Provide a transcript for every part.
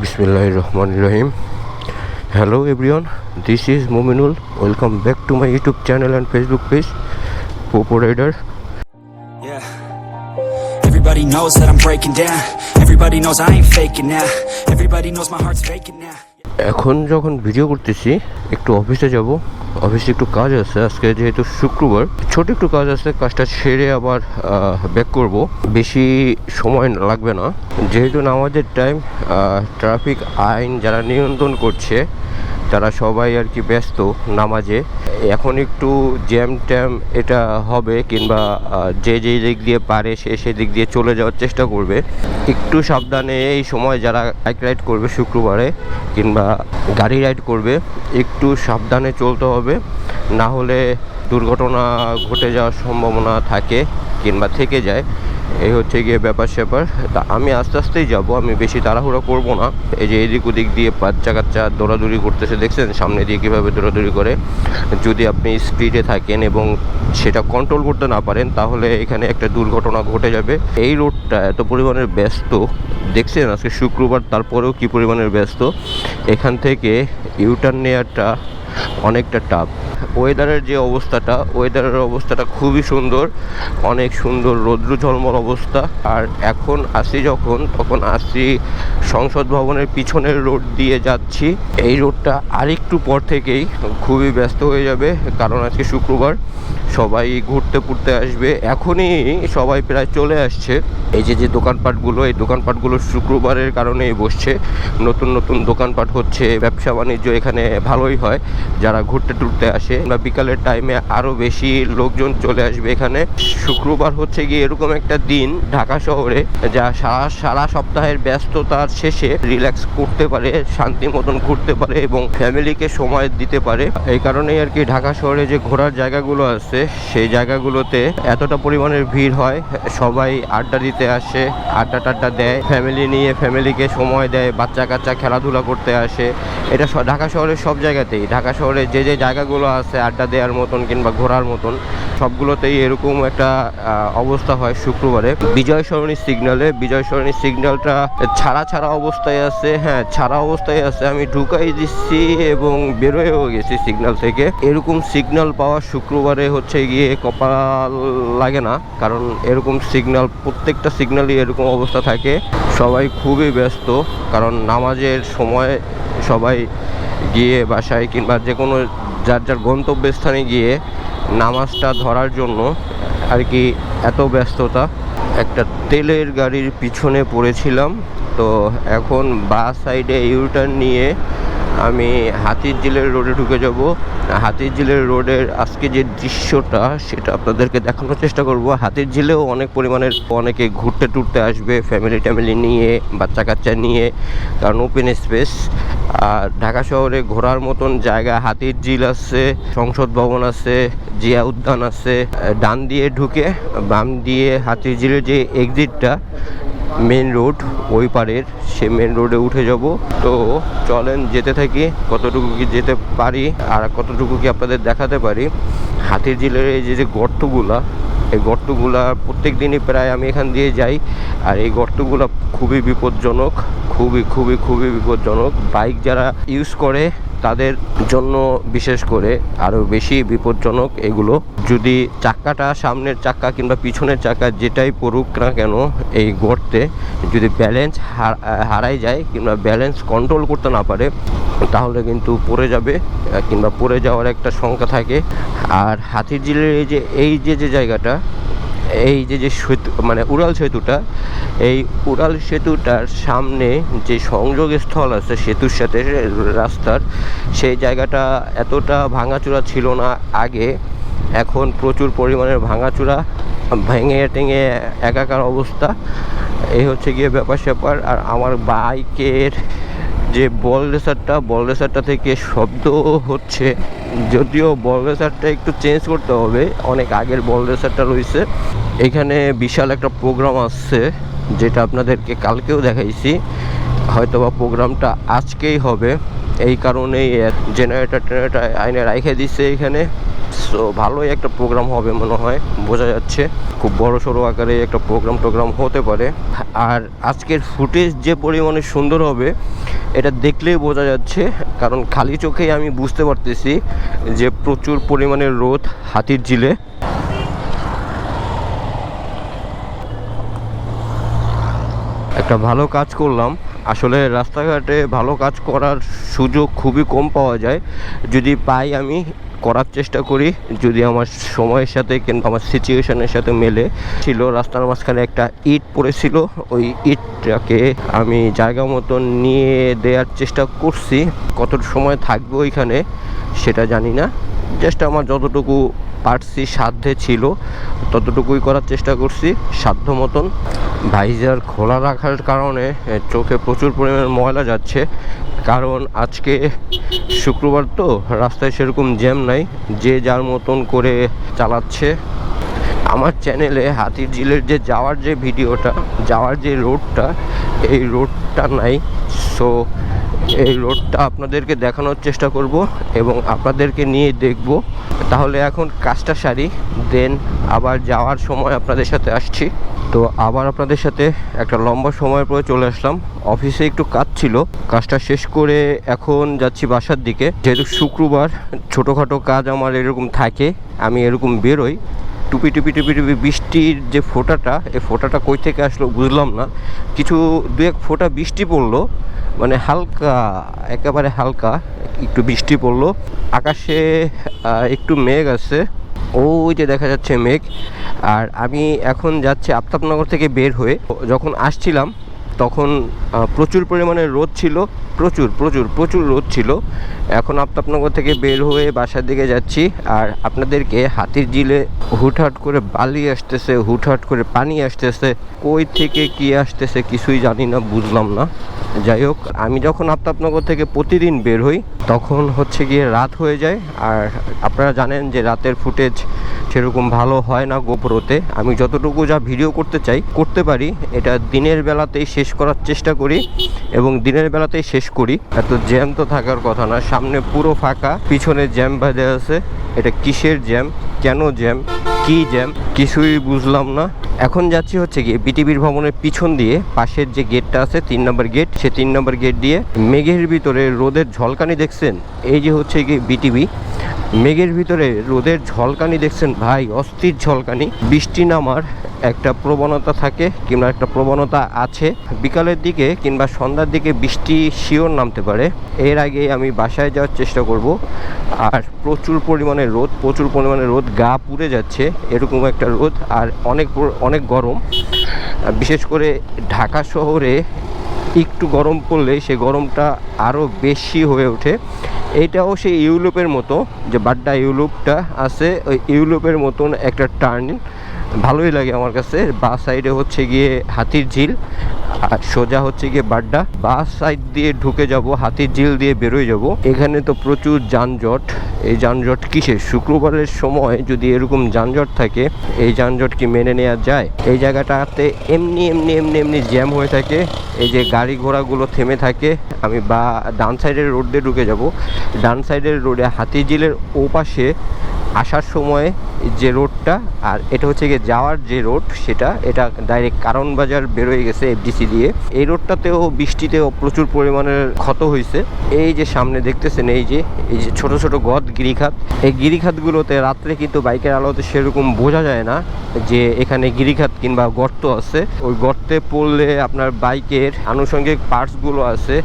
Bismillah রহমান রহিম hello everyone this is Mominul welcome back to my YouTube channel and Facebook page Popo Rider Everybody knows that I'm breaking down. Everybody knows I ain't faking now. Everybody knows my heart's faking now. এখন যখন video করতেছি, একটু অফিসে যাব। অফিসে একটু কাজ আছে, আজকে যেহেতু শুক্রবার। ছোট একটু কাজ আছে, কাজটা সেরে আবার ব্যাক করব। বেশি সময় লাগবে না। যেহেতু নামাজের টাইম ট্রাফিক আইন যারা নিয়ন্ত্রণ করছে তারা সবাই আর কি ব্যস্ত নামাজে। এখন একটু জ্যাম ট্যাম এটা হবে কিংবা যে যে দিক দিয়ে পারে সে সেদিক দিয়ে চলে যাওয়ার চেষ্টা করবে। একটু সাবধানে এই সময় যারা বাইক রাইড করবে শুক্রবারে কিংবা গাড়ি রাইড করবে, একটু সাবধানে চলতে হবে। না হলে দুর্ঘটনা ঘটে যাওয়ার সম্ভাবনা থাকে কিংবা থেকে যায়। এই হচ্ছে গিয়ে ব্যাপার স্যাপার। তা আমি আস্তে আস্তেই যাব, আমি বেশি তাড়াহুড়ো করব না। এই যে এদিক ওদিক দিয়ে বাচ্চা কাচ্চা দৌড়াদৌড়ি করতেছে, দেখছেন? সামনে দিয়ে কীভাবে দৌড়াদৌড়ি করে। যদি আপনি স্পিডে থাকেন এবং সেটা কন্ট্রোল করতে না পারেন, তাহলে এখানে একটা দুর্ঘটনা ঘটে যাবে। এই রোডটা এত পরিমাণের ব্যস্ত। দেখছেন আজকে শুক্রবার, তারপরেও কী পরিমাণের ব্যস্ত? এখান থেকে ইউটার্ন নেওয়াটা অনেকটা টাফ ওয়েদারের যে অবস্থাটা ওয়েদারের অবস্থাটা খুবই সুন্দর, অনেক সুন্দর রৌদ্র ঝলমল অবস্থা। আর এখন আসি যখন, তখন আসি সংসদ ভবনের পিছনের রোড দিয়ে যাচ্ছি। এই রোডটা আরেকটু পর থেকেই খুবই ব্যস্ত হয়ে যাবে, কারণ আজকে শুক্রবার। সবাই ঘুরতে ফুরতে আসবে। এখনই সবাই প্রায় চলে আসছে। এই যে যে দোকানপাটগুলো, এই দোকানপাটগুলো শুক্রবারের কারণেই বসছে। নতুন নতুন দোকানপাট হচ্ছে, ব্যবসা বাণিজ্য এখানে ভালোই হয়। যারা ঘুরতে টুরতে আসে, বা বিকালের টাইমে আরও বেশি লোকজন চলে আসবে এখানে। শুক্রবার হচ্ছে গিয়ে এরকম একটা দিন ঢাকা শহরে, যা সারা সারা সপ্তাহের ব্যস্ততার শেষে রিল্যাক্স করতে পারে, শান্তি মতন ঘুরতে পারে এবং ফ্যামিলিকে সময় দিতে পারে। এই কারণেই আর কি ঢাকা শহরে যে ঘোরার জায়গাগুলো আছে সেই জায়গাগুলোতে এতটা পরিমাণের ভিড় হয়, সবাই আড্ডা দিতে আসে, আড্ডা টাড্ডা দেয় ফ্যামিলি নিয়ে ফ্যামিলিকে সময় দেয় বাচ্চা কাচ্চা খেলাধুলা করতে আসে। এটা ঢাকা শহরের সব জায়গাতেই। ঢাকা শহরে যে যে জায়গাগুলো আছে, আড্ডা দেওয়ার মতন কিংবা ঘোরার মতন, সবগুলোতেই এরকম একটা অবস্থা হয় শুক্রবারে। বিজয় সরণী সিগন্যালে বিজয় সরণী সিগন্যালটা ছাড়া ছাড়া অবস্থায় আছে। হ্যাঁ ছাড়া অবস্থায় আছে। আমি ঢুকাই দিচ্ছি এবং বেরোয়েও গেছি সিগন্যাল থেকে। এরকম সিগন্যাল পাওয়া শুক্রবারে হচ্ছে গিয়ে কপাল লাগে না, কারণ এরকম সিগন্যাল প্রত্যেকটা সিগন্যালই এরকম অবস্থা থাকে। সবাই খুবই ব্যস্ত, কারণ নামাজের সময় সবাই গিয়ে বাসায় কিংবা যে কোনো যার যার গন্তব্যস্থানে গিয়ে নামাজটা ধরার জন্য আর কি এত ব্যস্ততা। একটা তেলের গাড়ির পিছনে পড়েছিলাম, তো এখন বা সাইডে ইউটার্ন নিয়ে আমি হাতির জিলের রোডে ঢুকে যাব। হাতির জিলের রোডের আজকে যে দৃশ্যটা, সেটা আপনাদেরকে দেখানোর চেষ্টা করব। হাতির জিলেও অনেক পরিমাণের অনেকে ঘুরতে টুরতে আসবে ফ্যামিলি ট্যামিলি নিয়ে বাচ্চা কাচ্চা নিয়ে, কারণ ওপেন স্পেস আর ঢাকা শহরে ঘোরার মতন জায়গা, হাতির ঝিল আছে, সংসদ ভবন আছে, জিয়া উদ্যান আছে। ডান দিয়ে ঢুকে বাম দিয়ে হাতির ঝিলের যে এক্সিটটা মেন রোড ওই পারের, সে মেন রোডে উঠে যাব। তো চলেন, যেতে থাকি, কতটুকু কি যেতে পারি, আর কতটুকু কি আপনাদের দেখাতে পারি। হাতির ঝিলের এই যে যে গর্তগুলা, এই গর্তগুলা প্রত্যেক দিনই প্রায় আমি এখান দিয়ে যাই, আর এই গর্তগুলা খুবই বিপজ্জনক, খুবই খুবই খুবই বিপজ্জনক। বাইক যারা ইউজ করে তাদের জন্য বিশেষ করে আরও বেশি বিপজ্জনক এগুলো। যদি চাক্কাটা সামনের চাক্কা কিংবা পিছনের চাক্কা যেটাই পড়ুক না কেন এই গর্তে যদি ব্যালেন্স হারাই যায় কিংবা ব্যালেন্স কন্ট্রোল করতে না পারে, তাহলে কিন্তু পড়ে যাবে, কিংবা পড়ে যাওয়ার একটা সংখ্যা থাকে। আর হাতির ঝিলের এই যে এই যে যে জায়গাটা এই যে যে সেতু মানে উড়াল সেতুটা, এই উড়াল সেতুটার সামনে যে সংযোগ স্থল আছে সেতুর সাথে রাস্তার, সেই জায়গাটা এতটা ভাঙাচোরা ছিল না আগে। এখন প্রচুর পরিমাণের ভাঙাচোরা, ভেঙে টেঙে একাকার অবস্থা। এই হচ্ছে গিয়ে ব্যাপার স্যাপার আর আমার বাইকের যে বল রেসারটা বল রেসারটা থেকে শব্দ হচ্ছে। যদিও বল রেসারটা একটু চেঞ্জ করতে হবে, অনেক আগের বল রেসারটা রয়েছে। এখানে বিশাল একটা প্রোগ্রাম আসছে যেটা আপনাদেরকে কালকেও দেখাইছি। হয়তোবা প্রোগ্রামটা আজকেই হবে। এই কারণেই জেনারেটার টেনারেটার আইনে রাইখে দিচ্ছে এখানে। সো ভালোই একটা প্রোগ্রাম হবে মনে হয়, বোঝা যাচ্ছে। খুব বড় সড়ো আকারে একটা প্রোগ্রাম টোগ্রাম হতে পারে। আর আজকের ফুটেজ যে পরিমাণে সুন্দর হবে, এটা দেখলেই বোঝা যাচ্ছে, কারণ খালি চোখেই আমি বুঝতে পারতেছি যে প্রচুর পরিমাণে রোদ হাতির ঝিলে। একটা ভালো কাজ করলাম। আসলে রাস্তাঘাটে ভালো কাজ করার সুযোগ খুবই কম পাওয়া যায়। যদি পাই আমি, করার চেষ্টা করি। যদি আমার সময়ের সাথে কিংবা আমার সিচুয়েশনের সাথে মেলে। ছিল, রাস্তার মাঝখানে একটা ইট পড়েছিল। ওই ইটটাকে আমি জায়গা মতো নিয়ে দেওয়ার চেষ্টা করছি। কত সময় থাকবে ওইখানে, সেটা জানি না। জাস্ট আমার যতটুকু পারছি, সাধ্যে ছিল, ততটুকুই করার চেষ্টা করছি, সাধ্য মতন। ভাইজার খোলা রাখার কারণে চোখে প্রচুর পরিমাণে ময়লা যাচ্ছে। কারণ আজকে শুক্রবার তো, রাস্তায় সেরকম জ্যাম নাই, যে যার মতন করে চালাচ্ছে। আমার চ্যানেলে হাতির ঝিলের যে যাওয়ার যে ভিডিওটা, যাওয়ার যে রোডটা এই রোডটা নাই। সো এই রোডটা আপনাদেরকে দেখানোর চেষ্টা করব এবং আপনাদেরকে নিয়ে দেখব। তাহলে এখন কাজটা সারি দেন আবার যাওয়ার সময় আপনাদের সাথে আসছি। তো আবার আপনাদের সাথে একটা লম্বা সময় পরে চলে আসলাম। অফিসে একটু কাজ ছিল। কাজটা শেষ করে এখন যাচ্ছি বাসার দিকে। যেহেতু শুক্রবার, ছোটোখাটো কাজ আমার এরকম থাকে, আমি এরকম বেরোই। টুপি টুপি টুপি টুপি বৃষ্টির যে ফোঁটাটা, এই ফোঁটাটা কই থেকে আসলো বুঝলাম না। কিছু দু এক ফোঁটা বৃষ্টি পড়ল। মানে হালকা, একেবারে হালকা, একটু বৃষ্টি পড়ল। আকাশে একটু মেঘ আছে। ওই যে দেখা যাচ্ছে মেঘ। আর আমি এখন যাচ্ছি আফতাবনগর থেকে বের হয়ে। যখন আসছিলাম, তখন প্রচুর পরিমাণে রোদ ছিল। প্রচুর প্রচুর প্রচুর রোদ ছিল। এখন আফতাবনগর থেকে বের হয়ে বাসার দিকে যাচ্ছি আর আপনাদেরকে হাতির জিলে হুটহাট করে বালি আসতেছে, হুটহাট করে পানি আসতেছে। কই থেকে কি আসতেছে কিছুই জানি না, বুঝলাম না। যাই হোক, আমি যখন আফতাবনগর থেকে প্রতিদিন বের হই, তখন হচ্ছে গিয়ে রাত হয়ে যায়। আর আপনারা জানেন যে রাতের ফুটেজ সেরকম ভালো হয় না গোপরোতে। আমি যতটুকু যা ভিডিও করতে চাই, করতে পারি। এটা দিনের বেলাতেই শেষ করার চেষ্টা করি এবং দিনের বেলাতেই শেষ করি। এত জ্যাম তো থাকার কথা না। সামনে পুরো ফাঁকা, পিছনে জ্যাম বাজে আছে। এটা কিসের জ্যাম কেন জ্যাম কি জ্যাম কিছুই বুঝলাম না। এখন যাচ্ছি হচ্ছে গিয়ে বিটিভির ভবনের পিছন দিয়ে। পাশের যে গেটটা আছে, তিন নম্বর গেট সে তিন নম্বর গেট দিয়ে। মেঘের ভিতরে রোদের ঝলকানি দেখছেন? এই যে হচ্ছে গিয়ে বিটিভি মেঘের ভিতরে রোদের ঝলকানি দেখছেন ভাই, অস্থির ঝলকানি। বৃষ্টি নামার একটা প্রবণতা থাকে কিংবা একটা প্রবণতা আছে। বিকালের দিকে কিংবা সন্ধ্যার দিকে বৃষ্টি শিওর নামতে পারে। এর আগে আমি বাসায় যাওয়ার চেষ্টা করব। আর প্রচুর পরিমাণে রোদ, প্রচুর পরিমাণে রোদ, গা পুড়ে যাচ্ছে। এরকম একটা রোদ আর অনেক অনেক গরম। বিশেষ করে ঢাকা শহরে একটু গরম পড়লে সে গরমটা আরও বেশি হয়ে ওঠে। এটাও সেই ইউরোপের মতো যে বাড্ডা ইউরোপটা আছে, ওই ইউরোপের মতন একটা টার্নিং। ভালোই লাগে আমার কাছে। বা সাইডে হচ্ছে গিয়ে হাতির ঝিল, আর সোজা হচ্ছে গিয়ে বাড্ডা। বা সাইড দিয়ে ঢুকে যাব, হাতির ঝিল দিয়ে বেরোয় যাব। এখানে তো প্রচুর যানজট। এই যানজট কিসের? শুক্রবারের সময় যদি এরকম যানজট থাকে, এই যানজট কি মেনে নেওয়া যায়? এই জায়গাটাতে এমনি এমনি এমনি এমনি জ্যাম হয়ে থাকে। এই যে গাড়ি ঘোড়াগুলো থেমে থাকে। আমি বা ডান সাইডের রোড দিয়ে ঢুকে যাব। ডান সাইডের রোডে হাতিঝিলের ওপাশে আসার সময় যে রোডটা, আর এটা হচ্ছে গিয়ে যাওয়ার যে রোড সেটা, এটা ডাইরেক্ট কারণ বাজার বেরোয় গেছে এফডিসি দিয়ে। এই রোডটাতেও বৃষ্টিতেও প্রচুর পরিমাণের ক্ষত হয়েছে। এই যে সামনে দেখতেছেন, এই যে এই যে ছোট ছোট গদ, গিরিখাত। এই গিরিখাতগুলোতে রাত্রে কিন্তু বাইকের আলোতে সেরকম বোঝা যায় না যে এখানে গিরিখাত কিংবা গর্ত আছে। ওই গর্তে পড়লে আপনার বাইকের আনুষঙ্গিক পার্টসগুলো আছে,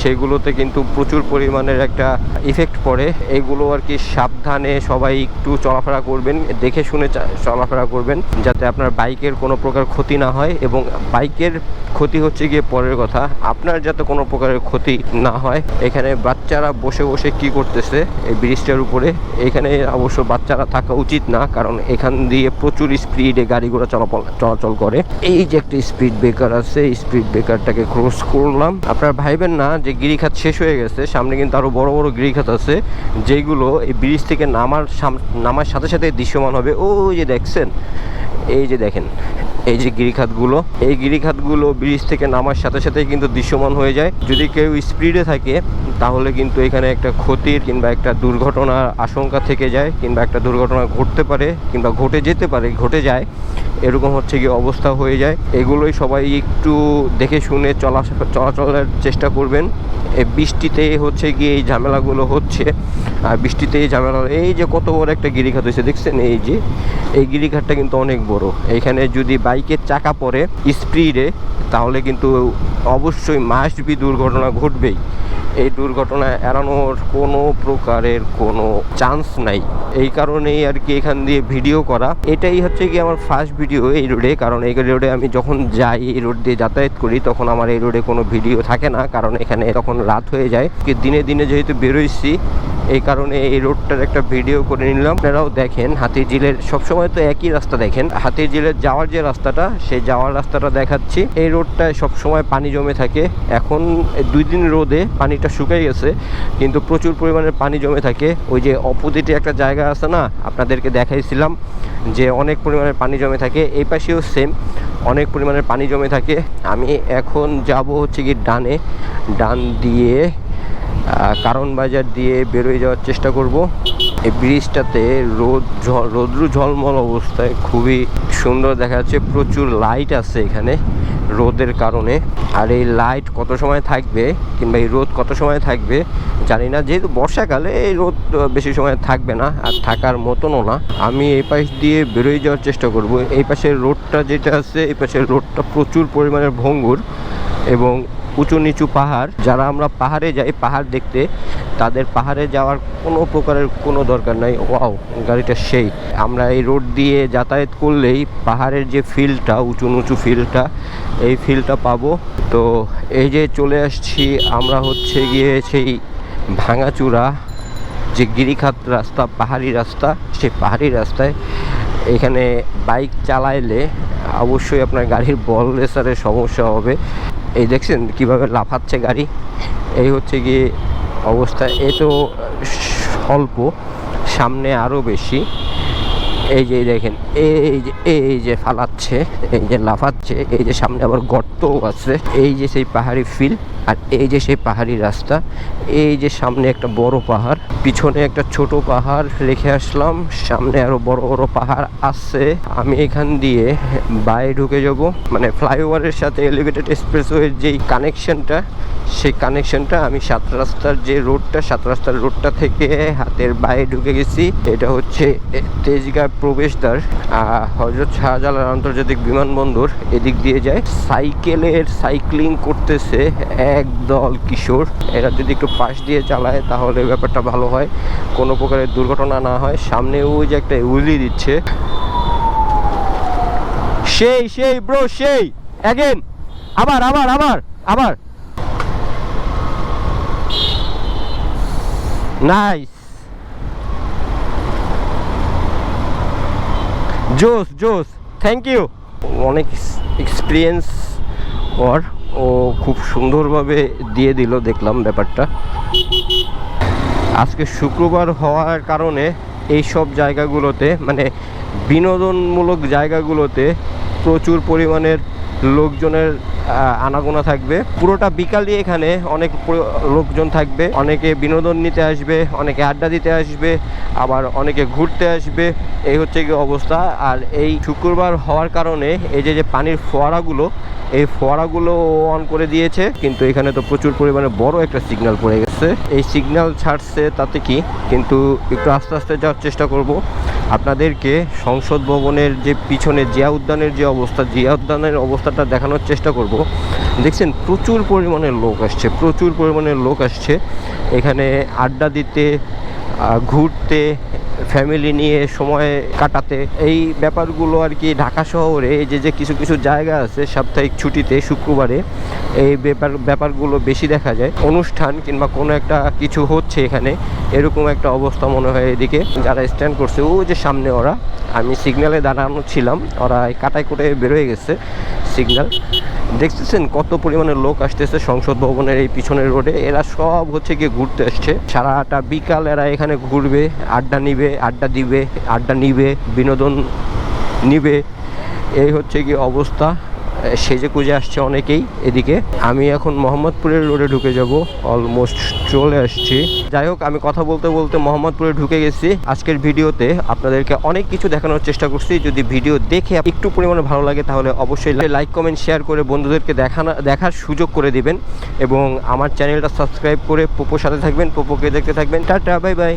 সেগুলোতে কিন্তু প্রচুর পরিমাণের একটা ইফেক্ট পড়ে। এগুলো আর কি সাবধানে সবাই একটু চলাফেরা করবেন, দেখে শুনে চলাফেরা করবেন, যাতে আপনার বাইকের কোনো প্রকার ক্ষতি না হয় এবং বাইকের ক্ষতি হচ্ছে গিয়ে পরের কথা, আপনার যাতে কোনো প্রকারের ক্ষতি না হয়, এখানে বাচ্চারা বসে বসে কি করতেছে এই ব্রিজটার উপরে, এখানে অবশ্য বাচ্চারা থাকা উচিত না, কারণ এখান দিয়ে প্রচুর স্পিডে গাড়ি ঘোড়া চলাচল চলাচল করে। এই যে একটা স্পিড ব্রেকার আছে স্পিড ব্রেকারটাকে ক্রস করলাম। আপনারা ভাইবেন না যে গিরিখাত শেষ হয়ে গেছে, সামনে কিন্তু আরও বড় বড় গিরিখাত আছে, যেগুলো এই ব্রিজ থেকে নামার নামার সাথে সাথে দৃশ্যমান হবে। ওই যে দেখছেন এই যে দেখেন এই যে গিরিখাতগুলো, এই গিরিখাতগুলো ব্রিজ থেকে নামার সাথে সাথে কিন্তু দৃশ্যমান হয়ে যায়। যদি কেউ স্পিডে থাকে, তাহলে কিন্তু এখানে একটা ক্ষতির কিংবা একটা দুর্ঘটনার আশঙ্কা থেকে যায়, কিংবা একটা দুর্ঘটনা ঘটতে পারে, কিংবা ঘটে যেতে পারে, ঘটে যায়। এরকম হচ্ছে কি অবস্থা হয়ে যায়। এগুলোই সবাই একটু দেখে শুনে চলা চলাচলের চেষ্টা করবেন। এই বৃষ্টিতে হচ্ছে কি এই ঝামেলাগুলো হচ্ছে। আর বৃষ্টিতে এই ঝামেলা, এই যে কত বড় একটা গিরিখাত হয়েছে, দেখছেন? এই যে, এই গিরিখাতটা কিন্তু অনেক বড়। এখানে যদি বাইকের চাকা পরে স্পিডে তাহলে কিন্তু অবশ্যই মাস্ট বি দুর্ঘটনা ঘটবেই। এই দুর্ঘটনা এড়ানোর কোনো প্রকারের কোনো চান্স নাই। এই কারণেই আর কি এখান দিয়ে ভিডিও করা। এটাই হচ্ছে কি আমার ফার্স্ট ভিডিও এই রোডে কারণ এই রোডে আমি যখন যাই, এই রোড দিয়ে যাতায়াত করি, তখন আমার এই রোডে কোনো ভিডিও থাকে না, কারণ এখানে তখন রাত হয়ে যায়। কি দিনে দিনে যেহেতু বেরোইছি, এই কারণে এই রোডটার একটা ভিডিও করে নিলাম। আপনারাও দেখেন, হাতিঝিলের, সবসময় তো একই রাস্তা দেখেন, হাতিঝিলের যাওয়ার যে রাস্তাটা, সেই যাওয়ার রাস্তাটা দেখাচ্ছি। এই রোডটায় সবসময় পানি জমে থাকে। এখন দুই দিন রোদে পানিটা শুকিয়ে গেছে, কিন্তু প্রচুর পরিমাণে পানি জমে থাকে। ওই যে অপোজিটে একটা জায়গা আছে না, আপনাদেরকে দেখাইছিলাম যে অনেক পরিমাণে পানি জমে থাকে। এই পাশেও সেম অনেক পরিমাণে পানি জমে থাকে। আমি এখন যাব হচ্ছে কি ডানে। ডান দিয়ে কারণ বাজার দিয়ে বেরোয় যাওয়ার চেষ্টা করব। এই ব্রিজটাতে রোদ রৌদ্রু ঝলমল অবস্থায় খুবই সুন্দর দেখা যাচ্ছে। প্রচুর লাইট আছে এখানে। রোদের কারণে। আর এই লাইট কত সময় থাকবে কিংবা এই রোদ কত সময় থাকবে জানি না। যেহেতু বর্ষাকালে এই রোদ বেশি সময় থাকবে না আর থাকার মতনও না। আমি এই পাশ দিয়ে বেরোয় যাওয়ার চেষ্টা করব। এই পাশের রোডটা যেটা আছে, এই পাশের রোডটা প্রচুর পরিমাণে ভঙ্গুর। এবং উঁচু নিচু পাহাড়, যারা আমরা পাহাড়ে যাই, পাহাড় দেখতে, তাদের পাহাড়ে যাওয়ার কোনো প্রকারের কোনো দরকার নাই। ওয়াও, গাড়িটা সেই। আমরা এই রোড দিয়ে যাতায়াত করলেই পাহাড়ের যে ফিল্ডটা উঁচু নিচু ফিল্ডটা এই ফিল্ডটা পাবো। তো এই যে চলে আসছি, আমরা হচ্ছে গিয়ে সেই ভাঙাচূড়া যে গিরিখাত রাস্তা, পাহাড়ি রাস্তা, সেই পাহাড়ি রাস্তায় এখানে বাইক চালাইলে অবশ্যই আপনার গাড়ির বল রেসারের সমস্যা হবে। এই দেখছেন কীভাবে লাফাচ্ছে গাড়ি? এই হচ্ছে গিয়ে অবস্থা। এ তো স্বল্প, সামনে আরও বেশি। এই যে দেখেন, এই যে এই যে ফালাচ্ছে, এই যে লাফাচ্ছে, এই যে সামনে আবার গর্তও আছে। এই যে সেই পাহাড়ি ফিল আর এই যে সেই পাহাড়ি রাস্তা, এই যে সামনে একটা বড় পাহাড়, পিছনে একটা ছোট পাহাড় রেখে আসলাম, সামনে আরও বড় বড় পাহাড় আছে। আমি এখান দিয়ে বাইরে ঢুকে যাব। মানে ফ্লাইওভারের সাথে এলিভেটেড এক্সপ্রেসওয়ের যেই কানেকশনটা সেই কানেকশনটা আমি সাত রাস্তার যে রোডটা সাত রাস্তার রোডটা থেকে হাতের বাইরে ঢুকে গেছি। এটা হচ্ছে এ- তেজগাঁ প্রবেশদ্বার হজরত শাহজালাল আন্তর্জাতিক বিমানবন্দর এদিক দিয়ে যায়। সাইকেলের সাইক্লিং করতেছে একদল কিশোর। এরা যদি একটু পাশ দিয়ে চালায়, তাহলে ব্যাপারটা ভালো হয়। কোনো প্রকারের দুর্ঘটনা না হয়। সামনে ওই যে একটা উইলি দিচ্ছে। সেই সেই ব্রো সেই! অ্যাগেন আবার আবার আবার আবার! নাইস জোস জোস থ্যাংক ইউ অনেক এক্সপিরিয়েন্স ওর। ও খুব সুন্দরভাবে দিয়ে দিল, দেখলাম ব্যাপারটা। আজকে শুক্রবার হওয়ার কারণে এই সব জায়গাগুলোতে মানে বিনোদনমূলক জায়গাগুলোতে প্রচুর পরিমাণের লোকজনের আনাগোনা থাকবে। পুরোটা বিকালই এখানে অনেক লোকজন থাকবে। অনেকে বিনোদন নিতে আসবে, অনেকে আড্ডা দিতে আসবে, আবার অনেকে ঘুরতে আসবে। এই হচ্ছে কি অবস্থা। আর এই শুক্রবার হওয়ার কারণে এই যে যে পানির ফোয়ারাগুলো, এই ফোয়ারাগুলো অন করে দিয়েছে। কিন্তু এখানে তো প্রচুর পরিমাণে বড় একটা সিগন্যাল পড়ে গেছে। এই সিগন্যাল ছাড়ছে তাতে কি? কিন্তু একটু আস্তে আস্তে যাওয়ার চেষ্টা করব। আপনাদেরকে সংসদ ভবনের যে পিছনে জিয়া উদ্যানের যে অবস্থা, জিয়া উদ্যানের অবস্থাটা দেখানোর চেষ্টা করব। দেখছেন, প্রচুর পরিমাণে লোক আসছে, প্রচুর পরিমাণে লোক আসছে। এখানে আড্ডা দিতে ঘুরতে ফ্যামিলি নিয়ে সময় কাটাতে। এই ব্যাপারগুলো আর কি ঢাকা শহরে এই যে যে কিছু কিছু জায়গা আছে সাপ্তাহিক ছুটিতে, শুক্রবারে, এই ব্যাপার, ব্যাপারগুলো বেশি দেখা যায়। অনুষ্ঠান কিংবা কোনো একটা কিছু হচ্ছে এখানে, এরকম একটা অবস্থা মনে হয় এদিকে। যারা স্ট্যান্ড করছে, ও যে সামনে ওরা, আমি সিগন্যালে দাঁড়ানো ছিলাম, ওরা কাটাই করে বেরোয় গেছে সিগন্যাল দেখতেছেন কত পরিমাণে লোক আসতেছে সংসদ ভবনের এই পিছনের রোডে এরা সব হচ্ছে গিয়ে ঘুরতে আসছে। সারাটা বিকাল এরা এখানে ঘুরবে, আড্ডা নিবে, আড্ডা দিবে, আড্ডা নিবে, বিনোদন নিবে। এই হচ্ছে কি অবস্থা। সেজে কুজে আসছে অনেকেই এদিকে। আমি এখন মোহাম্মদপুরের রোডে ঢুকে যাব অলমোস্ট চলে আসছি। যাই হোক, আমি কথা বলতে বলতে মোহাম্মদপুরে ঢুকে গেছি। আজকের ভিডিওতে আপনাদেরকে অনেক কিছু দেখানোর চেষ্টা করছি। যদি ভিডিও দেখে একটু পরিমাণে ভালো লাগে, তাহলে অবশ্যই লাইক কমেন্ট শেয়ার করে বন্ধুদেরকে দেখানো, দেখার সুযোগ করে দিবেন। এবং আমার চ্যানেলটা সাবস্ক্রাইব করে পোপোর সাথে থাকবেন, পোপোকে দেখতে থাকবেন। Tata bye bye